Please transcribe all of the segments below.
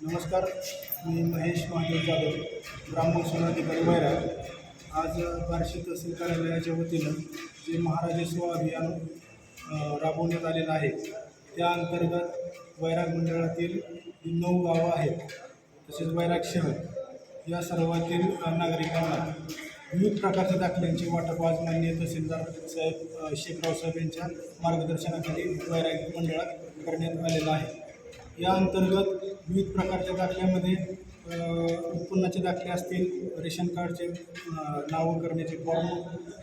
नमस्कार मी महेश महादेव जाधव ब्राह्मण सोनाधिकारी वैरा आज बार्शी तहसील कार्यालयाच्या वतीनं जे महाराजस्व अभियान राबवण्यात आलेलं आहे त्या अंतर्गत वैराग मंडळातील नऊ गावं आहेत तसेच वैराग शहर या सर्वातील नागरिकांना विविध प्रकारच्या दाखल्यांचे वाटप आज माननीय तहसीलदार साहेब शेखराव साहेब यांच्या मार्गदर्शनाखाली वैराग मंडळात करण्यात आलेलं आहे. या अंतर्गत विविध प्रकारच्या दाखल्यामध्ये उत्पन्नाचे दाखले असतील रेशन कार्डचे नावं करण्याचे फॉर्म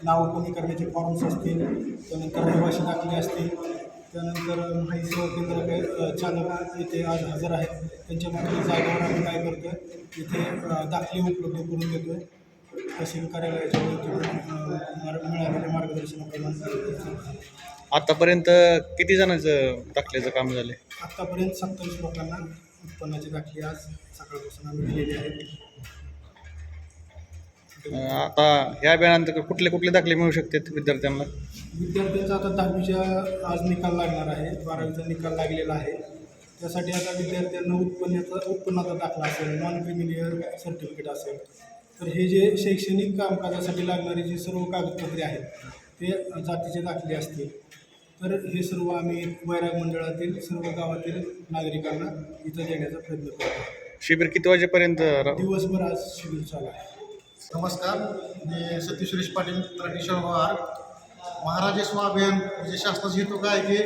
नावं कमी करण्याचे फॉर्म्स असतील त्यानंतर रहिवासी दाखले असतील त्यानंतर माहिती सेवा केंद्र काय अ, चालक इथे आज हजर आहेत. त्यांच्यामध्ये जागेवर आम्ही काय करतो आहे इथे दाखले उपलब्ध करून देतो आहे तहसील कार्यालयाच्या मिळालेल्या मार्गदर्शनाप्रमाणे आतापर्यंत किती जणांचं दाखल्याचं काम झाले आत्तापर्यंत सत्तावीस लोकांना उत्पन्नाचे दाखले आज सकाळपासून आम्ही दिलेले आहेत आता ह्या अभियानानंतर कुठले कुठले दाखले मिळू शकतात विद्यार्थ्यांना? विद्यार्थ्यांचा आता दहावीच्या आज निकाल लागणार आहे बारावीचा निकाल लागलेला आहे. त्यासाठी आता विद्यार्थ्यांना उत्पन्नाचा उत्पन्नाचा दाखला असेल नॉन क्रिमिलियर सर्टिफिकेट असेल तर हे जे शैक्षणिक कामकाजासाठी लागणारे जे सर्व कागदपत्रे आहेत ते जातीचे दाखले असतील. तर हे सर्व आम्ही वैराग मंडळातील सर्व गावातील नागरिकांना इथं देण्याचा प्रयत्न करतो. शिबिर किती वाजेपर्यंत रा- दिवसभर आज शिबिर चालू आहे. नमस्कार मी सतीश सुरेश पाटील तराटी पवार महाराजेस्व अभियान म्हणजे शासनाचा हेतू काय की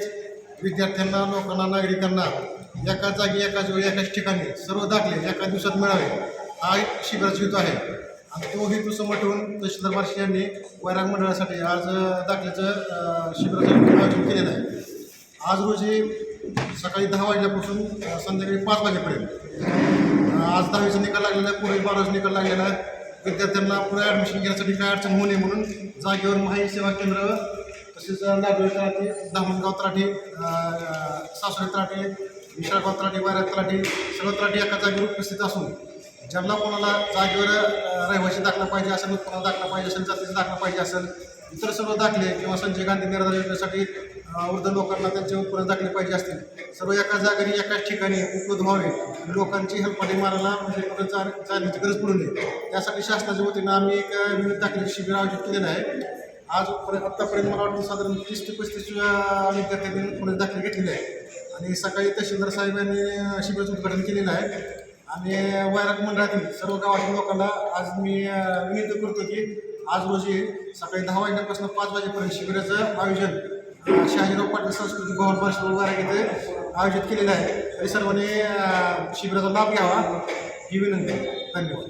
विद्यार्थ्यांना लोकांना नागरिकांना एकाच जागी एकाच वेळी एकाच ठिकाणी सर्व दाखले एका दिवसात मिळावे. हा एक शिबिराचा हेतू आहे. आणि तो हेतू समोर ठेवून तहसीलदार बार्शी यांनी वैराग मंडळासाठी आज दाखल्याचं शिबिराचं आयोजन केलेलं आहे. आज रोजी सकाळी दहा वाजल्यापासून संध्याकाळी पाच वाजेपर्यंत. आज दहावीचा निकाल लागलेला आहे पुढे बारावीचा निकाल लागलेला आहे. विद्यार्थ्यांना पुढे ॲडमिशन घेण्यासाठी काय अडचण होऊ नये म्हणून जागेवर माहिती सेवा केंद्र तसेच नागरी तलाठी धामणगाव तलाठी सासरे तलाठी विशाळगाव तलाठी वाऱ्यात तलाठी सर्व तलाठी एका जागेवर उपस्थित असून ज्यांना कोणाला जागेवर रहिवाशी रहिवासी दाखला पाहिजे असेल उत्पन्न दाखला पाहिजे असेल जातीचा दाखला पाहिजे असेल इतर सर्व दाखले किंवा संजय गांधी निराधार योजनेसाठी वृद्ध लोकांना त्यांचे उत्पन्न दाखले पाहिजे असतील. सर्व एका जागेने एकाच ठिकाणी उपलब्ध व्हावे. लोकांची हेल्पपाटी मारायला म्हणजे जा जाण्याची गरज पडू नये. त्यासाठी शासनाच्या वतीनं आम्ही एक विविध दाखले शिबिर आयोजित केलेलं आहे. आज आत्तापर्यंत मला वाटतं साधारण तीस ते पस्तीस विद्यार्थ्यांनी पुणे दाखले घेतलेले आहे आणि सकाळी तहसीलदार साहेबांनी शिबिराचं उद्घाटन केलेलं आहे. आणि वैराग मंडळातील सर्व गावातील लोकांना आज मी विनंती करतो की आज रोजी सकाळी दहा वाजल्यापासून पाच वाजेपर्यंत शिबिराचं आयोजन शहाजीराव पाटील संस्कृती भवन परिषद वैराग येथे आयोजित केलेलं आहे. तरी सर्वांनी शिबिराचा लाभ घ्यावा ही विनंती. धन्यवाद.